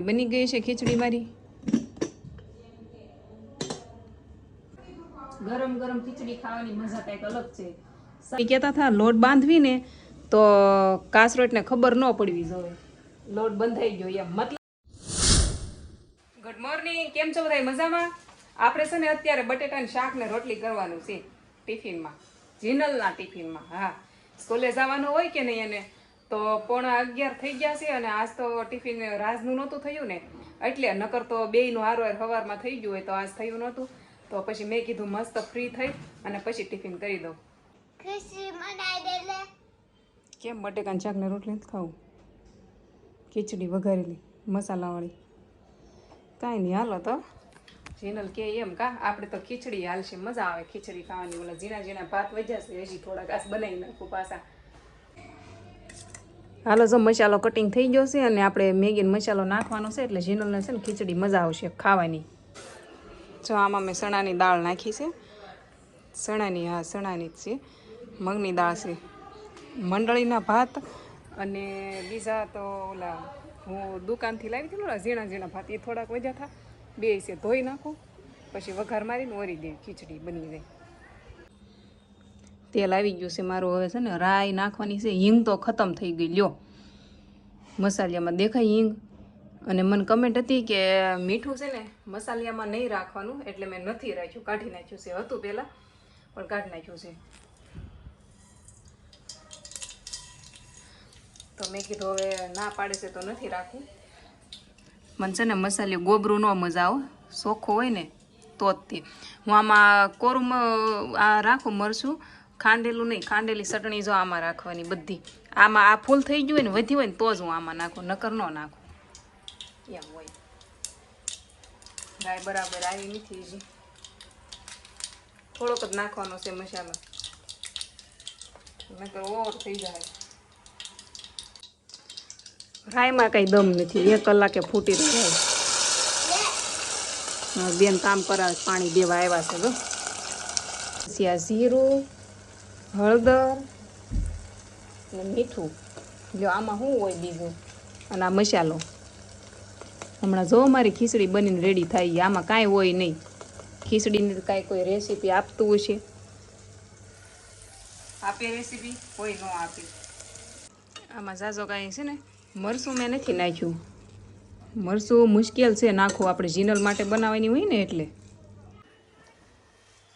બની ગઈ છે ખીચડી મારી? ગરમ ગરમ ખીચડી ખાવાની મજા કંઈક અલગ છે. કહેતા હતા લોટ બાંધવી ને તો કાસરોટને ખબર ન પડવી જોઈએ લોટ બંધાઈ ગયો એમ. મતલબ ગુડ મોર્નિંગ કેમ છો બધા મજામાં? આપણે છે ને અત્યારે બટેટાની શાક ને રોટલી કરવાનું છે ટિફિનમાં. જીનલના ટિફિનમાં હા. સ્કૂલે જવાનું હોય કે નહીં એને? તો પોણા અગિયાર થઈ ગયા છે અને આજ તો ટિફિન રાજનું નહોતું થયું ને. એટલે નકર તો બેયનું હારવાર સવારમાં થઈ ગયું હોય તો આજ થયું નહોતું. તો પછી મેં કીધું મસ્ત ફ્રી થઈ અને પછી ટિફિન કરી દઉં. કેમ બટેકાની શાક ને રોટલી નથી ખાવું? ખીચડી વઘારેલી મસાલાવાળી. કાંઈ નહીં હાલો તો. જીનલ કે એમ કા આપણે તો ખીચડી હાલશે મજા આવે ખીચડી ખાવાની. ઓલા ઝીણા ઝીણા ભાત વજાશે હજી થોડાક આસ બનાવી નાખું પાછા. હાલો, જો મસાલો કટિંગ થઈ ગયો છે અને આપણે મેગીનો મસાલો નાખવાનો છે એટલે જીનલને છે ને ખીચડી મજા આવશે ખાવાની. જો આમાં મેં ચણાની દાળ નાખી છે. ચણાની, હા, ચણાની જ છે. મગની દાળ છે. મંડળીના ભાત અને બીજા તો ઓલા હું દુકાનથી લાવી હતી ઓલા ઝીણા ઝીણા ભાત, એ થોડાક વધ્યા હતા. બે છે, ધોઈ નાખું, પછી વઘાર મારીને ઓરી દે, ખીચડી બની જાય. તેલ આવી ગયું છે મારું હવે છે ને રાઈ નાખવાની છે, હિંગ તો ખતમ થઈ ગઈ. લ્યો. મસાલિયામાં દેખાય હિંગ. અને મને કમેન્ટ હતી કે મીઠું છે ને મસાલિયામાં નહીં રાખવાનું, એટલે મેં નથી રાખ્યું. કાઢી નાખ્યું છે, હતું પહેલાં, પણ કાઢી નાખ્યું છે. તો મેં કીધું હવે ના પાડે છે તો નથી રાખવું. મને છે ને મસાલિયો ગોબરું ન મજા આવે. ચોખ્ખો હોય ને, તો જ તે. હું આમાં કોરું આ રાખું મરચું ખાંડેલું નહીં, ખાંડેલી ચટણી જો આમાં રાખવાની બધી. આમાં આ ફૂલ થઈ ગયું હોય ને, વધી હોય ને, તો જ હું આમાં નાખું, નકર ન નાખું. એમ હોય. ગાય બરાબર આવી નથી હજી. થોડોક જ નાખવાનો છે મસાલો. નકર ઓવર થઈ જાય. રાયમાં કઈ દમ નથી, એક કલાકે ફૂટી જાય. બેન કામ કરાવે પાણી દેવા આવ્યા છે, જો. જીરું હળદર અને મીઠું. જો આમાં શું હોય બીજું? અને આ મસાલો. હમણાં જો મારી ખીચડી બનીને રેડી થાય આમાં કાંઈ હોય નહીં. ખીચડીની કાંઈ કોઈ રેસીપી આપતું હશે. આપે રેસીપી કોઈ ન આપે. આમાં ઝાઝો કાંઈ છે ને મરસું મેં નથી નાખ્યું. મરસું મુશ્કેલ છે નાખવું આપણે જીનલ માટે બનાવવાની હોય ને એટલે.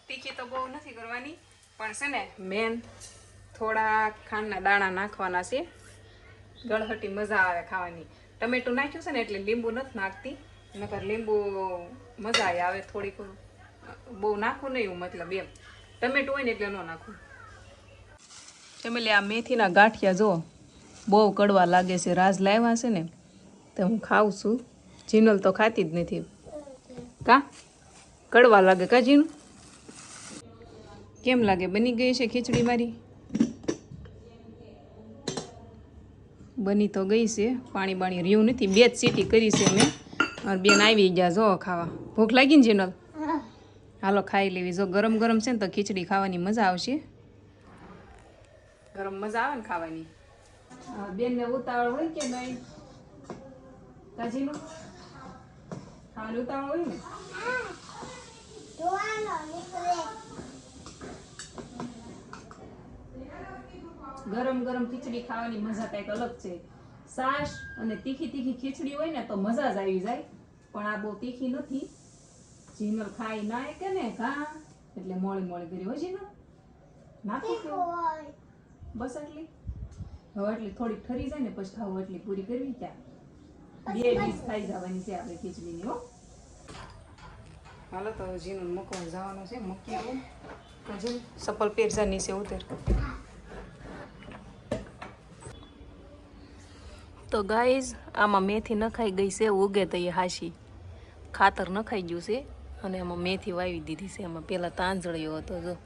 તીખી તો બહુ નથી કરવાની. પણ છે ને મેન થોડા ખાંડના દાણા નાખવાના છે. ગળહટી મજા આવે ખાવાની. ટમેટું નાખ્યું છે ને એટલે લીંબુ નથી નાખતી, નકર લીંબુ મજા આવે થોડીક. બહુ નાખું નહીં મતલબ એમ. ટમેટું હોય ને એટલે ન નાખું. ફેમિલી આ મેથીના ગાંઠિયા જો બહુ કડવા લાગે છે, રાજ લાવ્યા છે ને, તો હું ખાઉં છું. જીનલ તો ખાતી જ નથી. કા? કડવા લાગે કા જીનું કેમ લાગે? બની ગઈ છે ખીચડી મારી? બની તો ગઈ છે. પાણી બાણી રહ્યું નથી. બે જ સીટી કરી છે મેં. બેન આવી ગયા જો ખાવા. ભૂખ લાગી ને જીનલ? હાલો ખાઈ લેવી. જો ગરમ ગરમ છે ને તો ખીચડી ખાવાની મજા આવશે. ગરમ મજા આવે ને ખાવાની. બેન ને ઉતાવળ હોય કે નહીં? કાજીનું? ઉતાવળ હોય ને જોવાનો નીકળે ગરમ ગરમ ખીચડી ખાવાની મજા કંઈક અલગ છે. સાસ અને તીખી તીખી ખીચડી હોય ને તો મજા જ આવી જાય. પણ આ બહુ તીખી નથી. જીનલ ખાઈ ના કે ને ઘા. એટલે મોળી મોળી કરી હોય જીનલ નાખો? બસ એટલી હવે એટલી થોડીક ઠરી જાય ને પછી ખાવું એટલી પૂરી કરવી ક્યાં? બે ડીશ ખાઈ જવાની છે આપણે ખીચડીની, હો. હાલો, તો જીનું મૂકવા જવાનું છે. મૂકી આવું સપલ પેરજા નીચે ઉતર તો ગાઈઝ, આમાં મેથી નખાઈ ગઈ છે, ઉગે તો એ હાશી. ખાતર નખાઈ ગયું છે અને એમાં મેથી વાવી દીધી છે. એમાં પહેલાં તાંજળ્યો હતો જો.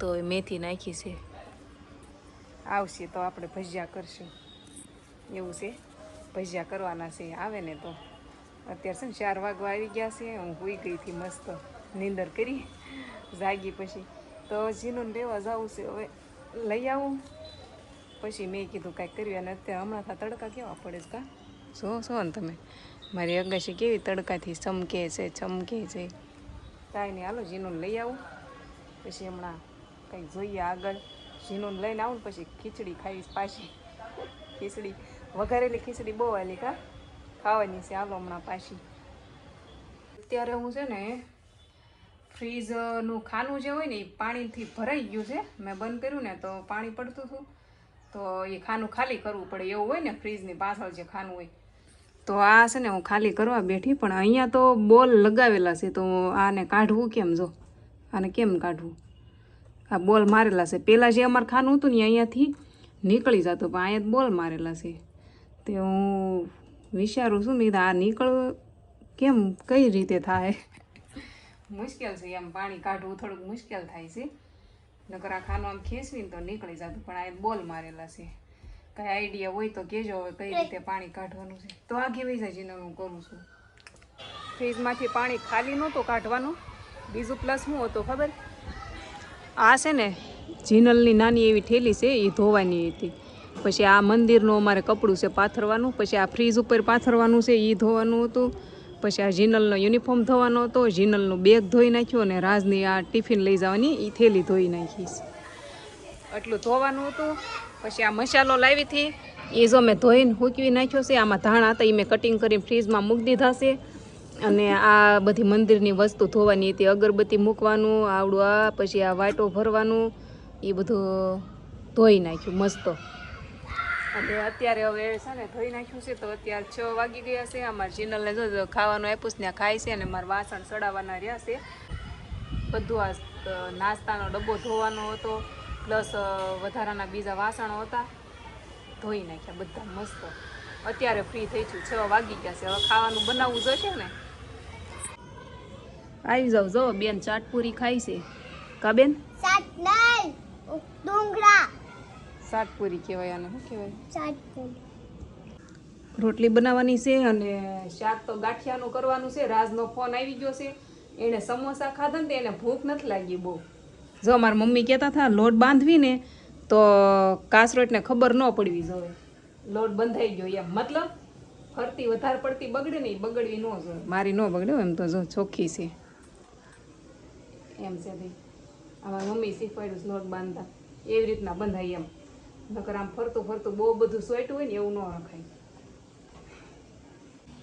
તો એ મેથી નાખી છે. આવશે તો આપણે ભજીયા કરશું. એવું છે. ભજીયા કરવાના છે. આવે ને તો. અત્યારે છે ને ચાર વાગવા આવી ગયા છે. હું હોઈ ગઈ હતી મસ્ત. નીંદર કરી. જાગી પછી. તો જીનું લેવા જવું છે. હવે લઈ આવું. પછી મેં કીધું કાંઈક કર્યું અને અત્યારે હમણાં તડકા કેવા પડે છે કા? જો છો ને તમે. મારી અગાશી કેવી તડકાથી ચમકે છે ચમકે છે. કાંઈ નહીં, હાલો જીનું લઈ આવું. પછી હમણાં કંઈક જોઈએ આગળ. જીનું લઈને આવું ને પછી ખીચડી ખાઈશ પાછી. ખીચડી, વઘારેલી ખીચડી બહુ વાલી કા? ખાવાની છે, હાલો હમણાં પાછી. અત્યારે હું છે ને ફ્રીજનું ખાનું જે હોય ને એ પાણીથી ભરાઈ ગયું છે. મેં બંધ કર્યું ને તો પાણી પડતું હતું. તો એ ખાનું ખાલી કરવું પડે. એવું હોય ને ફ્રીજની પાછળ જે ખાનું હોય. તો આ છે ને હું ખાલી કરવા બેઠી, પણ અહીંયા તો બોલ લગાવેલા છે. તો આને કાઢવું કેમ જો? આને કેમ કાઢવું? આ બોલ મારેલા છે. પહેલાં જે અમારે ખાનું હતું ને અહીંયાથી નીકળી જતું, પણ અહીંયા બોલ મારેલા છે. તે હું વિચારું છું, મેં આ નીકળ કેમ, કઈ રીતે થાય? મુશ્કેલ છે એમ પાણી કાઢવું, થોડુંક મુશ્કેલ થાય છે. નકર આ ખાનું આમ ખેંચવીને તો નીકળી જતું પણ આ બોલ મારેલા છે. કઈ આઈડિયા હોય તો કહેજો હવે કઈ રીતે પાણી કાઢવાનું છે. તો આ કેવી જાય જેને હું કરું છું? ફ્રીજમાંથી પાણી ખાલી નહોતું કાઢવાનું. બીજું પ્લસ શું હતું ખબર? આ છે ને જીનલની નાની એવી થેલી છે એ ધોવાની હતી. પછી આ મંદિરનું અમારે કપડું છે પાથરવાનું પછી આ ફ્રીજ ઉપર પાથરવાનું છે એ ધોવાનું હતું. પછી આ જીનલનો યુનિફોર્મ ધોવાનો હતો, જીનલનું બેગ ધોઈ નાખ્યું અને રાજની આ ટિફિન લઈ જવાની એ થેલી ધોઈ નાખીશ એટલું ધોવાનું હતું, પછી આ મસાલો લાવી હતી એ જો મેં ધોઈને હૂકવી નાખ્યો છે, આમાં ધાણા હતા એ મેં કટિંગ કરીને ફ્રીજમાં મૂકી દીધા છે. અને આ બધી મંદિરની વસ્તુ ધોવાની હતી, અગરબત્તી મૂકવાનું, આવડું આ, પછી આ વાટો ભરવાનું એ બધું ધોઈ નાખ્યું, મસ્ત. અને અત્યારે હવે છે ને ધોઈ નાખ્યું છે તો અત્યારે છ વાગી ગયા છે. અમારે ચેનલને જો ખાવાનું આપ્યું છે ત્યાં ખાય છે અને મારા વાસણ ચડાવવાના રહ્યા છે. બધું આ નાસ્તાનો ડબ્બો ધોવાનો હતો, પ્લસ વધારાના બીજા વાસણો હતા. ધોઈ નાખ્યા બધા મસ્ત. અત્યારે ફ્રી થઈ છું. છ વાગી ગયા છે. હવે ખાવાનું બનાવવું જશે ને? આવી જાવ જો બેન ચાટપુરી ખાઈ છે. કા બેન? નહીં ડુંગરા શાકપુરી કહેવાય આને શું કહેવાય? શાકપુરી. રોટલી બનાવવાની છે અને શાક તો ગાંઠિયાનું કરવાનું છે. રાજનો ફોન આવી ગયો છે. એણે સમોસા ખાધા ને એને ભૂખ નથી લાગી બહુ. જો મારા મમ્મી કહેતા હતા લોટ બાંધવી ને તો કાસરોટને ખબર ન પડવી જોઈએ લોટ બંધાઈ ગયો એમ. મતલબ ફરતી વધારે પડતી બગડે નહીં બગડવી ન જોઈએ. મારી ન બગડે એમ તો જો ચોખ્ખી છે. એમ છે ભાઈ. અમારી મમ્મી શીખવાડ્યું લોટ બાંધતા. એવી રીતના બંધાય એમ. નકર આમ ફરતું ફરતું બહુ બધું સોયટું હોય ને એવું ન રખાય.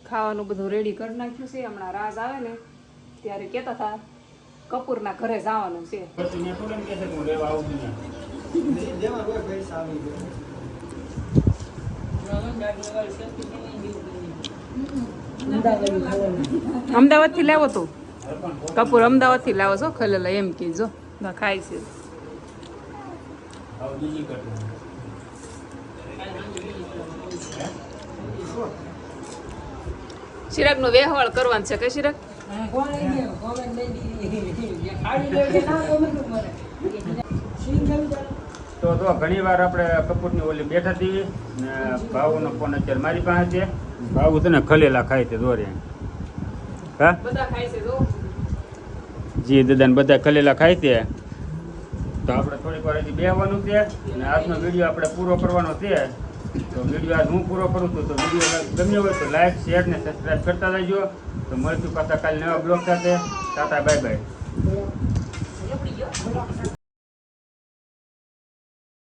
ખાવાનું બધું રેડી કરી નાખ્યું છે હમણાં રાજ આવે ને ત્યારે કહેતા હતા કપૂરના ઘરે જવાનું છે. અમદાવાદથી થોડું છે કે હું લેવા આવું છું ત્યાં. અમદાવાદથી લાવો તો? કપૂર અમદાવાદથી લાવો છો? ખલેલા એમ કીજો ના ખાય છે. બીજી કટ કરવાનું છે કે ચિરાગ તો તો ઘણી વાર આપણે કપૂરની ઓલી બેઠા હતી ને ભાવનો ફોન અત્યારે મારી પાસે છે. ભાવું તને ખલેલા ખાય છે દોરે હા? જી. દાદાને બધા ખલેલા ખાય છે. તો આપણે થોડીક વાર હજી બેહવાનું છે અને આજનો વીડિયો આપણે પૂરો કરવાનો છે. તો વીડિયો આજ હું પૂરો કરું છું તો વીડિયો ગમ્યો હોય તો લાઈક શેર ને સબસ્ક્રાઈબ કરતા રહેજો તો મળશું પાછા કાલે નવા બ્લોગ સાથે ટાટા બાય બાય